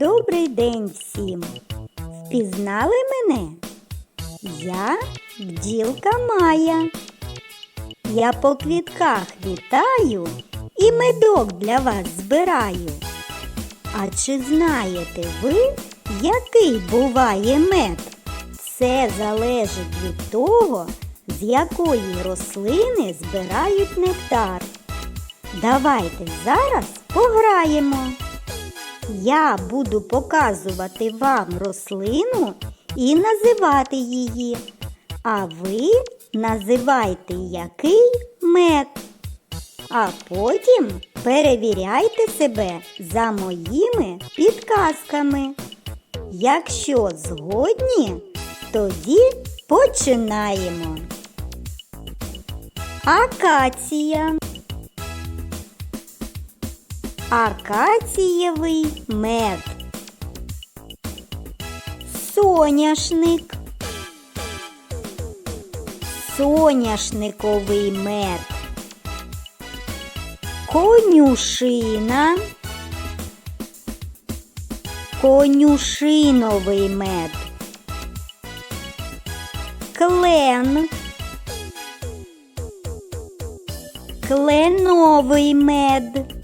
Добрий день всім! Впізнали мене? Я бджілка Майя. Я по квітках вітаю і медок для вас збираю. А чи знаєте ви, який буває мед? Це залежить від того, з якої рослини збирають нектар. Давайте зараз пограємо. Я буду показувати вам рослину і називати її. А ви називайте який мед. А потім перевіряйте себе за моїми підказками. Якщо згодні, тоді починаємо. Акація. Акацієвий мед. Соняшник. Соняшниковий мед. Конюшина. Конюшиновий мед. Клен. Кленовий мед.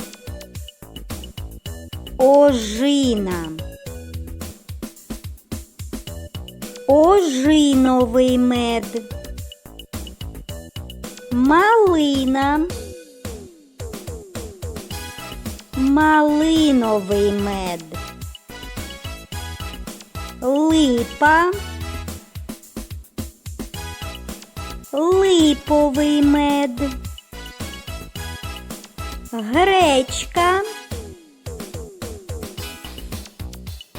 Ожина. Ожиновий мед. Малина. Малиновий мед. Липа. Липовий мед. Гречка.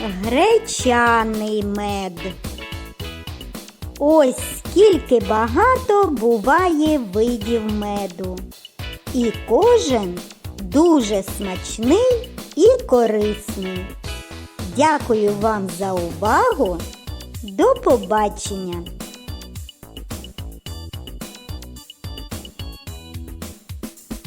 Гречаний мед. Ось скільки багато буває видів меду. І кожен дуже смачний і корисний. Дякую вам за увагу. До побачення!